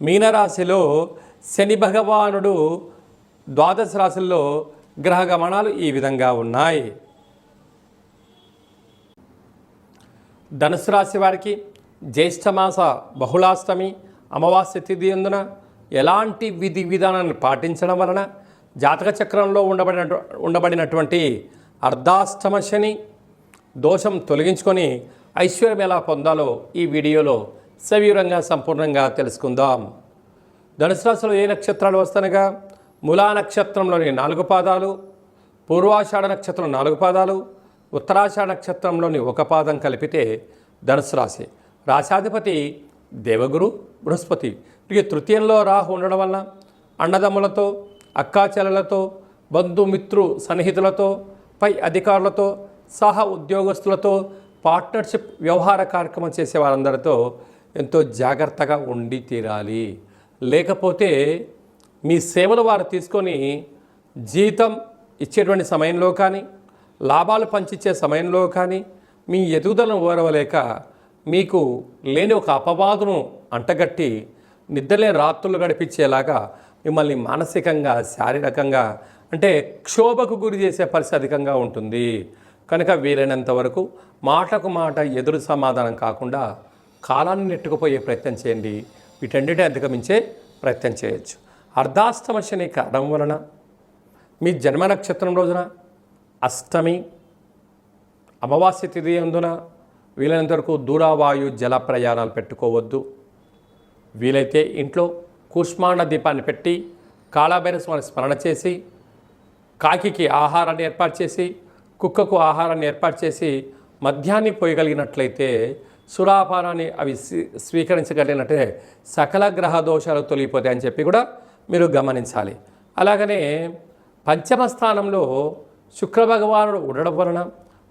మీనరాశిలో శని భగవానుడు ద్వాదశ రాశుల్లో గ్రహ గమనాలు ఈ విధంగా ఉన్నాయి. ధనుసు రాశి వారికి జ్యేష్ఠమాస బహుళాష్టమి అమావాస్య తిథి అందున ఎలాంటి విధి విధానాన్ని పాటించడం వలన జాతక చక్రంలో ఉండబడిన ఉండబడినటువంటి అర్ధాష్టమ శని దోషం తొలగించుకొని ఐశ్వర్యం ఎలా పొందాలో ఈ వీడియోలో సవివరంగా సంపూర్ణంగా తెలుసుకుందాం. ధనుసు రాశిలో ఏ నక్షత్రాలు వస్తనగా? మూలా నక్షత్రంలోని నాలుగు పాదాలు పూర్వాషాఢ నక్షత్రం నాలుగు పాదాలు ఉత్తరాషాఢ నక్షత్రంలోని ఒక పాదం కలిపితే ధనుసు రాశి. రాశాధిపతి దేవగురు బృహస్పతి. ఇక తృతీయంలో రాహు ఉండడం వలన అన్నదమ్ములతో అక్కాచెల్లెలతో బంధుమిత్రు సన్నిహితులతో పై అధికారులతో సహా ఉద్యోగస్తులతో పార్ట్నర్షిప్ వ్యవహార కార్యక్రమం చేసే వారందరితో ఎంతో జాగ్రత్తగా ఉండి తీరాలి. లేకపోతే మీ సేవలు వారు తీసుకొని జీతం ఇచ్చేటువంటి సమయంలో కానీ లాభాలు పంచిచ్చే సమయంలో కానీ మీ ఎదుగుదలను ఓరవలేక మీకు లేని ఒక అపవాదును అంటగట్టి నిద్రలేని రాత్రులు గడిపించేలాగా మిమ్మల్ని మానసికంగా శారీరకంగా అంటే క్షోభకు గురి చేసే పరిస్థితి అధికంగా ఉంటుంది. కనుక వీలైనంత వరకు మాటకు మాట ఎదురు సమాధానం కాకుండా కాలాన్ని నెట్టుకుపోయే ప్రయత్నం చేయండి. వీటన్నిటిని అధిగమించే ప్రయత్నం చేయొచ్చు. అర్ధాష్టమ శని కారణం వలన మీ జన్మ నక్షత్రం రోజున అష్టమి అమావాస్య తిథి అందున వీలైనంత వరకు దూరావాయు జల ప్రయాణాలు పెట్టుకోవద్దు. వీలైతే ఇంట్లో కుష్మాండ దీపాన్ని పెట్టి కాళాభైరస్వామి స్మరణ చేసి కాకికి ఆహారాన్ని ఏర్పాటు చేసి కుక్కకు ఆహారాన్ని ఏర్పాటు చేసి మద్యాన్ని పోయగలిగినట్లయితే సురాపానాన్ని అవి స్వీకరించగలిగినట్టే సకల గ్రహ దోషాలు తొలగిపోతాయి అని చెప్పి కూడా మీరు గమనించాలి. అలాగనే పంచమ స్థానంలో శుక్ర భగవానుడు ఉండడం వలన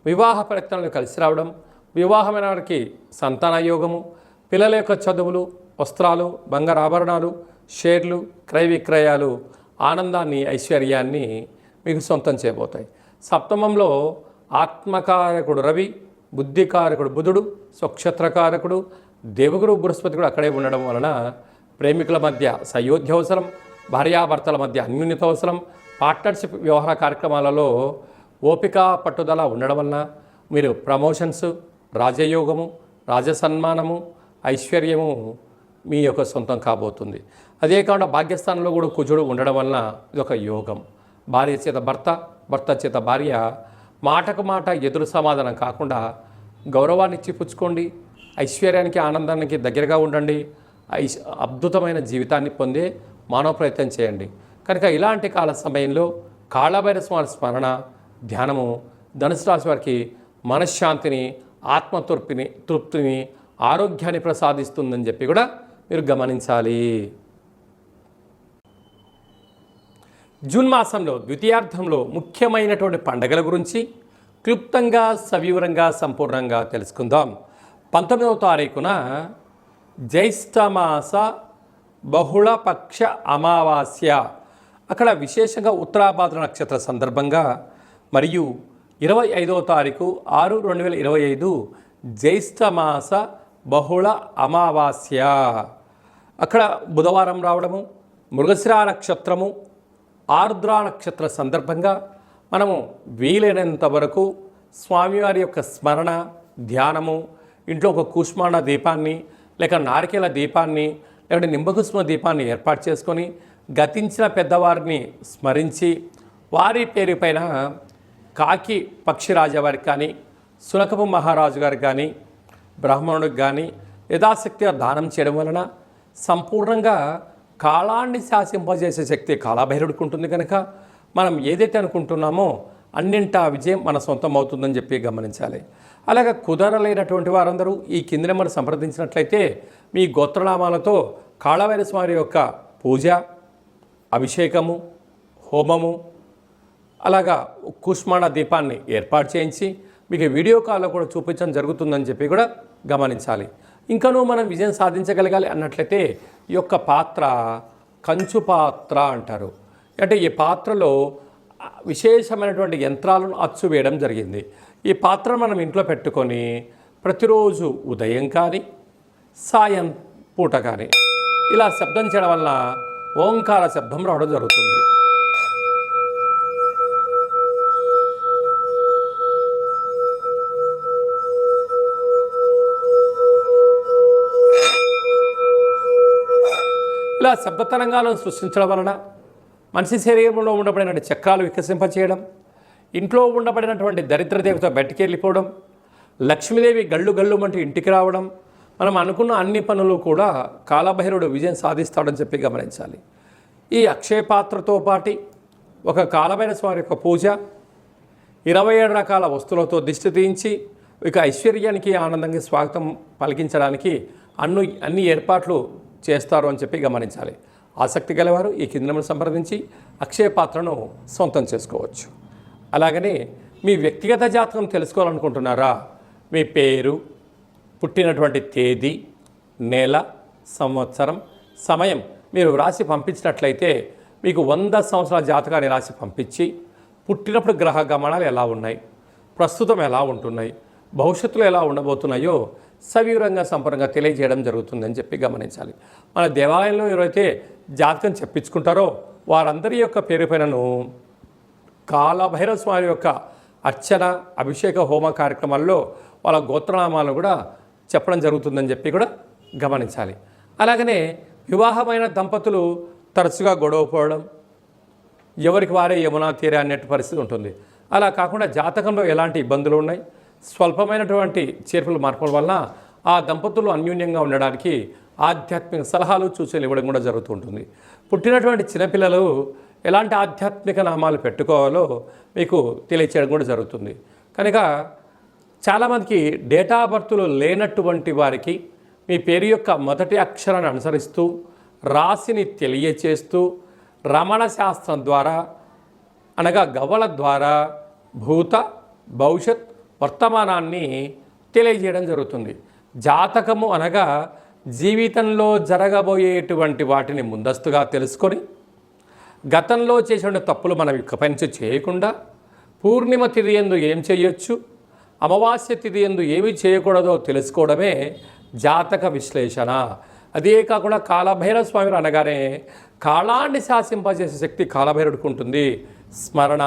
వివాహ ప్రయత్నాలు కలిసి రావడం వివాహమైన వారికి సంతాన యోగము పిల్లల యొక్క చదువులు వస్త్రాలు బంగారు ఆభరణాలు షేర్లు క్రయ విక్రయాలు ఆనందాన్ని ఐశ్వర్యాన్ని మీకు సొంతం చేయబోతాయి. సప్తమంలో ఆత్మకారకుడు రవి బుద్ధికారకుడు బుధుడు స్వక్షత్రకారకుడు దేవగురు బృహస్పతి కూడా అక్కడే ఉండడం వలన ప్రేమికుల మధ్య సయోధ్య అవసరం భార్యాభర్తల మధ్య అన్యూన్యత అవసరం పార్ట్నర్షిప్ వ్యవహార కార్యక్రమాలలో ఓపిక పట్టుదల ఉండడం వలన మీరు ప్రమోషన్స్ రాజయోగము రాజసన్మానము ఐశ్వర్యము మీ యొక్క సొంతం కాబోతుంది. అదే కాకుండా భాగ్యస్థానంలో కూడా కుజుడు ఉండడం వలన ఇది ఒక యోగం. భార్య చేత భర్త భర్త చేత భార్య మాటకు మాట ఎదురు సమాధానం కాకుండా గౌరవాన్ని ఇచ్చి పుచ్చుకోండి ఐశ్వర్యానికి ఆనందానికి దగ్గరగా ఉండండి ఐశ్ అద్భుతమైన జీవితాన్ని పొందే మానవ ప్రయత్నం చేయండి. కనుక ఇలాంటి కాల సమయంలో కాళభైర స్వామి స్మరణ ధ్యానము ధనుసు రాశి వారికి మనశ్శాంతిని ఆత్మతృప్తిని తృప్తిని ఆరోగ్యాన్ని ప్రసాదిస్తుందని చెప్పి కూడా మీరు గమనించాలి. జూన్ మాసంలో ద్వితీయార్థంలో ముఖ్యమైనటువంటి పండగల గురించి క్లుప్తంగా సవివరంగా సంపూర్ణంగా తెలుసుకుందాం. పంతొమ్మిదవ తారీఖున జ్యేష్ఠమాస బహుళపక్ష అమావాస్య. అక్కడ విశేషంగా ఉత్తరాభాద్ర నక్షత్ర సందర్భంగా మరియు ఇరవై ఐదవ తారీఖు ఆరు రెండు వేల ఇరవై ఐదు జ్యేష్ఠమాస బహుళ అమావాస్య. అక్కడ బుధవారం రావడము మృగశిర నక్షత్రము ఆర్ద్రా నక్షత్ర సందర్భంగా మనము వీలైనంత వరకు స్వామివారి యొక్క స్మరణ ధ్యానము ఇంట్లో ఒక కూష్మాండ దీపాన్ని లేక నారికేల దీపాన్ని లేకుంటే నింబకుష్మ దీపాన్ని ఏర్పాటు చేసుకొని గతించిన పెద్దవారిని స్మరించి వారి పేరు పైన కాకి పక్షిరాజా వారికి కానీ సునకపు మహారాజు గారికి కానీ బ్రాహ్మణుడికి కానీ యథాశక్తిగా దానం చేయడం వలన సంపూర్ణంగా కాలాన్ని శాసింపజేసే శక్తి కాలాభైరుడికి ఉంటుంది కనుక మనం ఏదైతే అనుకుంటున్నామో అన్నింటా విజయం మన సొంతం అవుతుందని చెప్పి గమనించాలి. అలాగే కుదరలేనటువంటి వారందరూ ఈ కింది నెంబర్ సంప్రదించినట్లయితే మీ గోత్రనామాలతో కాళభైర స్వామి యొక్క పూజ అభిషేకము హోమము అలాగా కుష్మాణ దీపాన్ని ఏర్పాటు చేయించి మీకు వీడియో కాల్లో కూడా చూపించడం జరుగుతుందని చెప్పి కూడా గమనించాలి. ఇంకనూ మనం విజయం సాధించగలగాలి అన్నట్లయితే ఈ యొక్క పాత్ర కంచు పాత్ర అంటారు. అంటే ఈ పాత్రలో విశేషమైనటువంటి యంత్రాలను అచ్చు వేయడం జరిగింది. ఈ పాత్ర మనం ఇంట్లో పెట్టుకొని ప్రతిరోజు ఉదయం కానీ సాయం పూట కానీ ఇలా శబ్దం చేయడం వల్ల ఓంకార శబ్దం రావడం జరుగుతుంది. ఇలా శబ్ద తరంగాలను సృష్టించడం వలన మనిషి శరీరంలో ఉండబడిన చక్రాలు వికసింపచేయడం ఇంట్లో ఉండబడినటువంటి దరిద్ర దేవత బయటికి వెళ్ళిపోవడం లక్ష్మీదేవి గళ్ళు గళ్ళు అంటూ ఇంటికి రావడం మనం అనుకున్న అన్ని పనులు కూడా కాలభైరుడు విజయం సాధిస్తాడని చెప్పి గమనించాలి. ఈ అక్షయ పాత్రతో పాటి ఒక కాలభైర స్వామి యొక్క పూజ ఇరవై ఏడు రకాల వస్తువులతో దిష్టి తీయించి ఇక ఐశ్వర్యానికి ఆనందంగా స్వాగతం పలికించడానికి అన్ని అన్ని ఏర్పాట్లు చేస్తారు అని చెప్పి గమనించాలి. ఆసక్తి గలవారు ఈ కిందమును సంప్రదించి అక్షయ పాత్రను సొంతం చేసుకోవచ్చు. అలాగనే మీ వ్యక్తిగత జాతకం తెలుసుకోవాలనుకుంటున్నారా? మీ పేరు పుట్టినటువంటి తేదీ నెల సంవత్సరం సమయం మీరు రాసి పంపించినట్లయితే మీకు వంద సంవత్సరాల జాతకాన్ని రాసి పంపించి పుట్టినప్పుడు గ్రహ గమనాలు ఎలా ఉన్నాయి? ప్రస్తుతం ఎలా ఉంటున్నాయి? భవిష్యత్తులో ఎలా ఉండబోతున్నాయో సవివరంగా సంపూర్ణంగా తెలియజేయడం జరుగుతుందని చెప్పి గమనించాలి. మన దేవాలయంలో ఎవరైతే జాతకం చెప్పించుకుంటారో వారందరి యొక్క పేరు పైనను కాలభైరవ స్వామి యొక్క అర్చన అభిషేక హోమ కార్యక్రమాల్లో వాళ్ళ గోత్రనామాలను కూడా చెప్పడం జరుగుతుందని చెప్పి కూడా గమనించాలి. అలాగనే వివాహమైన దంపతులు తరచుగా గొడవ పోవడం ఎవరికి వారే యమునా తీరే అన్నట్టు పరిస్థితి ఉంటుంది. అలా కాకుండా జాతకంలో ఎలాంటి ఇబ్బందులు ఉన్నాయి? స్వల్పమైనటువంటి చేర్పులు మార్పుల వలన ఆ దంపతులు అన్యోన్యంగా ఉండడానికి ఆధ్యాత్మిక సలహాలు సూచనలు ఇవ్వడం కూడా జరుగుతూ ఉంటుంది. పుట్టినటువంటి చిన్నపిల్లలు ఎలాంటి ఆధ్యాత్మిక నామాలు పెట్టుకోవాలో మీకు తెలియచేయడం కూడా జరుగుతుంది. కనుక చాలామందికి డేటా బర్త్లు లేనటువంటి వారికి మీ పేరు యొక్క మొదటి అక్షరాన్ని అనుసరిస్తూ రాశిని తెలియచేస్తూ రమణ శాస్త్రం ద్వారా అనగా గవ్వల ద్వారా భూత భవిష్యత్ వర్తమానాన్ని తెలియజేయడం జరుగుతుంది. జాతకము అనగా జీవితంలో జరగబోయేటువంటి వాటిని ముందస్తుగా తెలుసుకొని గతంలో చేసిన తప్పులు మనం ఇకపై నుంచి చేయకుండా పూర్ణిమ తిథి ఎందు ఏం చేయొచ్చు అమావాస్య తిథి ఎందు ఏమి చేయకూడదో తెలుసుకోవడమే జాతక విశ్లేషణ. అదే కాకుండా కాలభైరవ స్వామి అనగానే కాలాన్ని శాసింపజేసే శక్తి కాలభైరుడికి ఉంటుంది. స్మరణ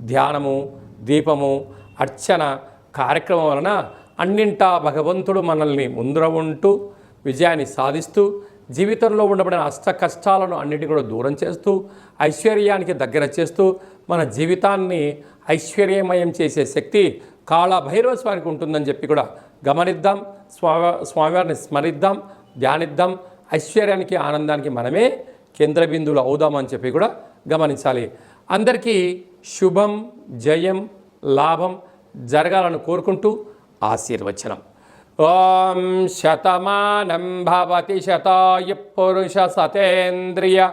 ధ్యానము దీపము అర్చన కార్యక్రమం వలన అన్నింటా భగవంతుడు మనల్ని ముందర ఉంటూ విజయాన్ని సాధిస్తూ జీవితంలో ఉండబడిన అష్ట కష్టాలను అన్నిటి కూడా దూరం చేస్తూ ఐశ్వర్యానికి దగ్గర చేస్తూ మన జీవితాన్ని ఐశ్వర్యమయం చేసే శక్తి కాళభైరవ స్వామికి ఉంటుందని చెప్పి కూడా గమనిద్దాం. స్వామి స్వామివారిని స్మరిద్దాం ధ్యానిద్దాం. ఐశ్వర్యానికి ఆనందానికి మనమే కేంద్ర బిందువులు అవుదామని చెప్పి కూడా గమనించాలి. అందరికీ శుభం జయం. లాభం జరగాలని కోరుకుంటూ ఆశీర్వచనం. ఓం శతమానం భవతి శతాయ పురుష సతేంద్రియ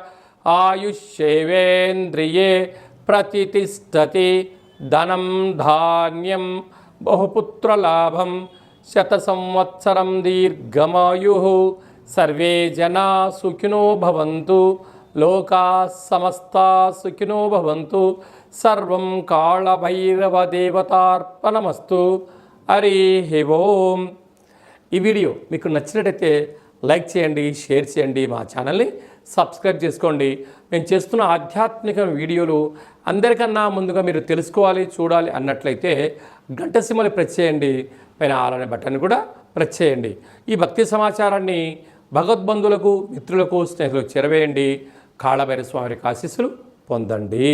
ఆయుష్యేవేంద్రియే ప్రతిష్టతి ధనం ధాన్యం బహుపుత్రలాభం శత సంవత్సరం దీర్ఘమాయు. సర్వే జనా సుఖినో భవంతు లోకా సమస్త సుఖినో భవంతు. సర్వం కాళభైరవ దేవతార్పణమస్తు హరి ఓం. ఈ వీడియో మీకు నచ్చినట్టయితే లైక్ చేయండి షేర్ చేయండి మా ఛానల్ని సబ్స్క్రైబ్ చేసుకోండి. మేము చేస్తున్న ఆధ్యాత్మిక వీడియోలు అందరికన్నా ముందుగా మీరు తెలుసుకోవాలి చూడాలి అన్నట్లయితే గంట సిమ్మని ప్రెస్ చేయండి. పైన ఆలనే బటన్ కూడా ప్రెస్ చేయండి. ఈ భక్తి సమాచారాన్ని భగవద్బంధువులకు మిత్రులకు స్నేహితులకు చేరవేయండి. కాళభైర స్వామి ఆశీస్సులు పొందండి.